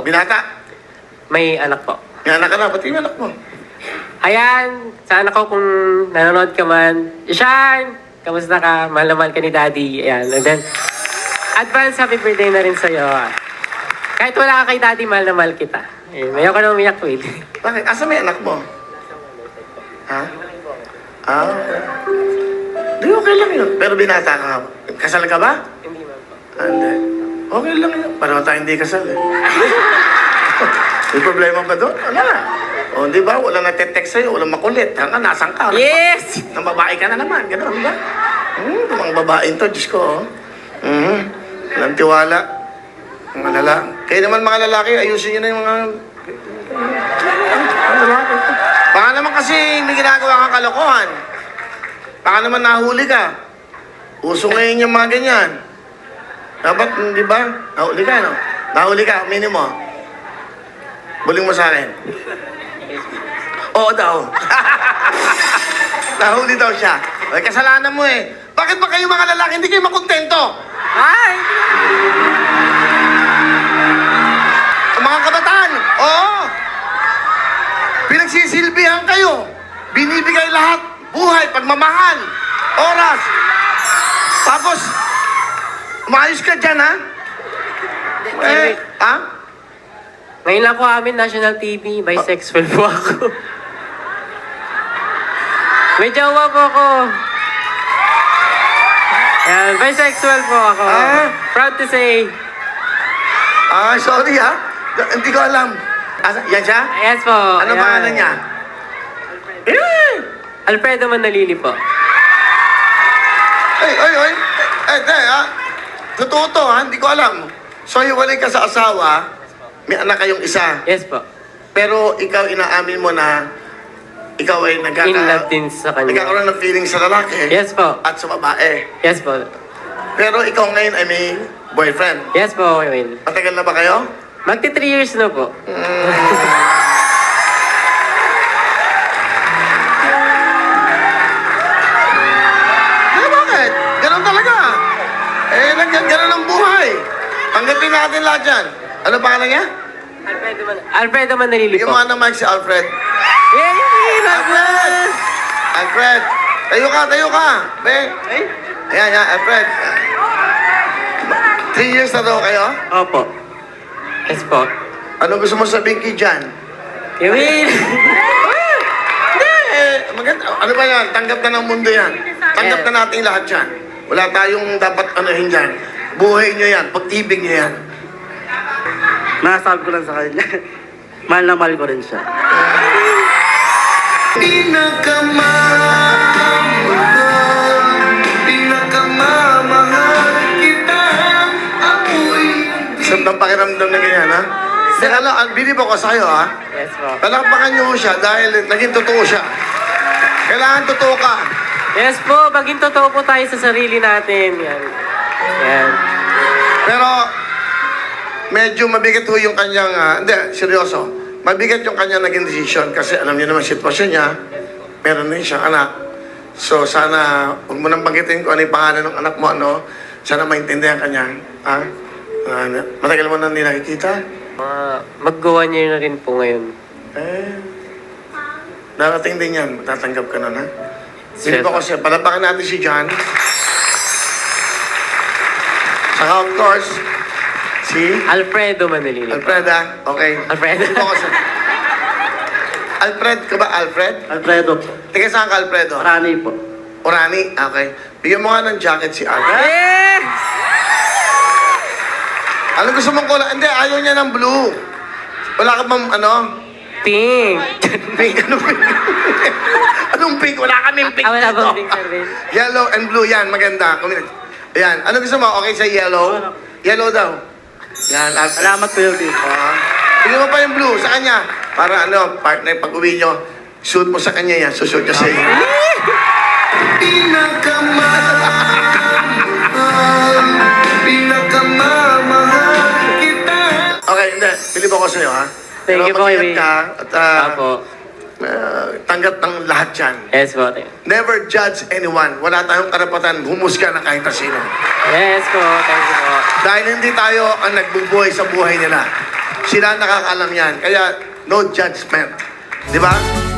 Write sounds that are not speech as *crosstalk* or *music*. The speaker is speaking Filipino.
Binata, May anak po. may anak ka na, ba't yung anak mo? Ayan, sa anak ko kung nanonood ka man, Ishan! Kamusta ka? Mahal na mahal ka ni Daddy. Ayan, and then, advance happy birthday na rin sa'yo. Kahit wala ka kay Daddy, mahal na mahal kita. Ayun, ayaw ka na umiyak, Will. *laughs* Bakit? Asa may anak mo? Ha? Ah, okay. Di, okay lang yun. Pero binata ka. Kasal ka ba? Hindi. Ah, Hindi. Okay lang yun. Para tayo hindi kasal eh. *laughs* May problema ba doon? Wala na. O, di ba? Wala na text sa'yo. Wala makulit. Hanga, nasang ka. Yes! Nang babae ka na naman. Ganun ba? Hmm, mga babaeng to, Diyos ko. Oh. Hmm. Walang tiwala. Mga lalaki. Kayo naman mga lalaki, ayusin nyo na yung mga... Baka naman kasi may ginagawa kang kalokohan. Baka naman nahuli ka. Uso ngayon yung mga ganyan. Dapat, di ba? Nahuli ka, no? Nahuli ka, minimo. Buling mo sa akin. Oo daw. *laughs* Nahuli daw siya. Ay, kasalanan mo eh. Bakit ba kayo mga lalaki hindi kayo makontento? Ay! Mga kabataan, oo. Pinagsisilbihan kayo. Binibigay lahat. Buhay, pagmamahal, oras. Tapos, umayos ka dyan, ha? Eh, ha? Ngayon lang po amin, National TV, bisexual po ako. May jowa po ako. Yan, bisexual po ako. Ah. Proud to say. Ah, sorry, ha? D- Hindi ko alam. Asa, yan siya? Yes po. Ano yan. pangalan niya? Eh! Alfredo Manalili po. Ay, ay, ay. Eh, de, ha? Totoo to, ha? Hindi ko alam. So, hiwalay ka sa asawa, may anak kayong isa. Yes po. Pero ikaw inaamin mo na ikaw ay nagkaka... In love din sa kanya. Nagkakaroon ng feeling sa lalaki. Yes po. At sa babae. Yes po. Pero ikaw ngayon ay may boyfriend. Yes po, Will. Matagal na ba kayo? Magti 3 years na po. Eh, Tanggapin natin lahat yan. Ano pangalan niya? Alfredo, Man Alfredo Manalili Bigyan po. mo nga ng mic si Alfred. Yay! Alfred! Alfred! Tayo ka, tayo ka! Be! Ay? Ayan, ayan, Alfred. Three years na daw kayo? Opo. Yes po. Ano gusto mo sabihin kay Jan? Eh, maganda. Ano ba yan? Tanggap na ng mundo yan. Tanggap na natin lahat yan. Wala tayong dapat anuhin dyan. Buhay nyo yan. Pag-ibig nyo yan. Nasabi ko lang sa kanya. *laughs* mahal na mahal ko rin siya. Sarap ng pakiramdam na ganyan, ha? Teka lang, ang bilib ako sa'yo, ha? Yes po. Palakpakan nyo siya dahil naging totoo siya. Kailangan totoo ka. Yes po, maging totoo po tayo sa sarili natin. Yan. Yan. Pero, medyo mabigat ho yung kanyang, ah, hindi, seryoso. Mabigat yung kanyang naging decision kasi alam niyo naman sitwasyon niya. Meron din siyang anak. So, sana, huwag mo nang banggitin kung ano yung pangalan ng anak mo, ano. Sana maintindihan kanya. Ha? Ah, matagal mo na hindi nakikita? Mga mag-go one year na rin po ngayon. Eh, darating din yan. Matatanggap ka na? Hindi Yes. pa kasi, palapakan natin si John. Saka, of course, si Alfredo Manalili. Alfred, ha? Okay. Alfred. Hindi pa kasi. Alfred ka ba, Alfred? Alfredo po. Tiga saan ka, Alfredo? Rani po. Orani? Okay. Bigyan mo nga ng jacket si Alfred. Yes! Ano gusto mong kulay? Hindi, ayaw niya ng blue. Wala ka bang, ano? Pink! Pink, ano pink? *laughs* Anong pink? Wala kaming pink Ah, wala dito. bang pink? Yellow and blue, yan, maganda. Kumina- Ayan, ano gusto mo? Okay sa yellow? Yellow daw. Yan, at Salamat po yung tito. Ah, mo pa yung blue sa kanya. Para ano, partner, pag uwi nyo, shoot mo sa kanya yan, susuot niya sa iyo. Okay, hindi. Bilib ako sa'yo, ha? Thank you po, Iwi. ka at ah, Apo. Tanggap ng lahat yan. Yes po. Never judge anyone. Wala tayong karapatan humusga na kahit na sino. Yes po. Thank you po. Dahil hindi tayo ang nagbubuhay sa buhay nila. Sila ang nakakaalam yan. Kaya, no judgment. Di ba?